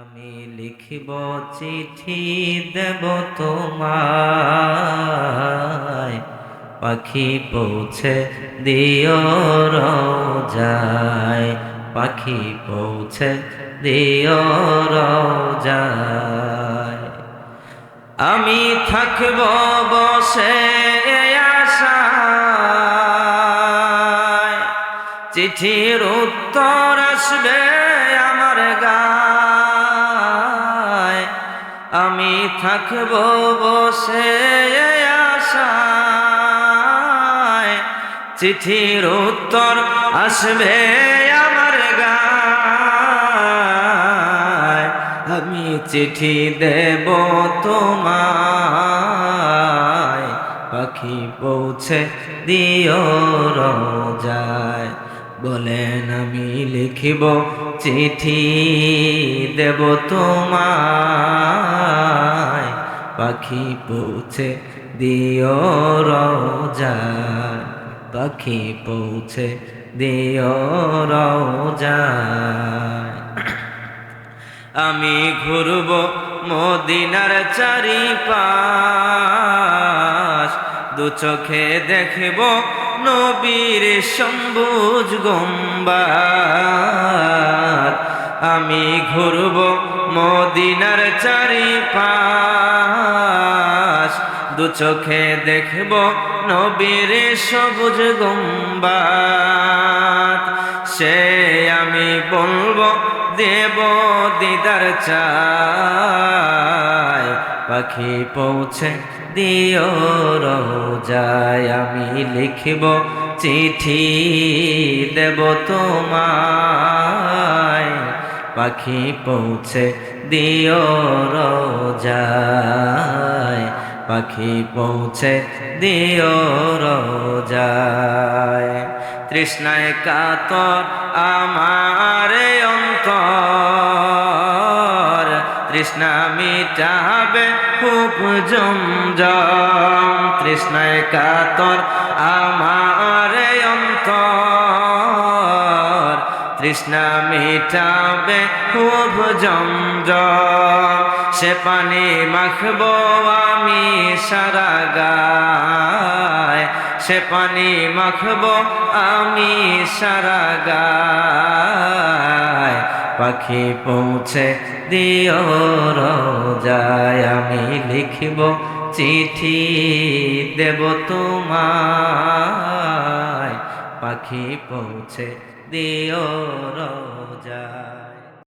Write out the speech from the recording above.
আমি লিখিব চিঠি দেব তোমায়। পাখি পৌঁছে দিও যায় পাখি পৌঁছে দিও যায় আমি থাকব বসে চিঠির উত্তর আসবে আমার গায়। আমি থাকব বসে আশায়। চিঠির উত্তর আসবে আমার গায়। আমি চিঠি দেব তোমায়। পাখি পৌঁছে দিও যায় বলেন আমি লিখিব চিঠি দেব তোমায়। পাখি পৌঁছে দিও যায় পাখি পৌঁছে দিও যায় আমি ঘুরব মদিনার চারিপাশ। দু চোখে দেখব নবীর সম্বুজ গম্বার আমি ঘুরব মদিনার চারিপাশ। দু চোখে দেখব নবীর সবুজ গম্বার সে আমি বলব, দেব দিদার চাই পাখি পৌঁছে দিও যায় আমি লিখিব চিঠি দেব তোমায় পাখি পৌঁছে দিও যায় পাখি পৌঁছে দিও যায় তৃষ্ণায় কাতর আমার অন্তর। তৃষ্ণা মিটাবে খুব জমজম। তৃষ্ণায় কাতর আমার অন্তর। তৃষ্ণা মিটাবে খুব জমজম। সে পানি মাখব আমি সারা গায়। সে পানি মাখব আমি সারা গায়। পাখি পৌঁছে দিও যায় আমি লিখিব চিঠি দেব তোমায়। পাখি পৌঁছে দিও যায়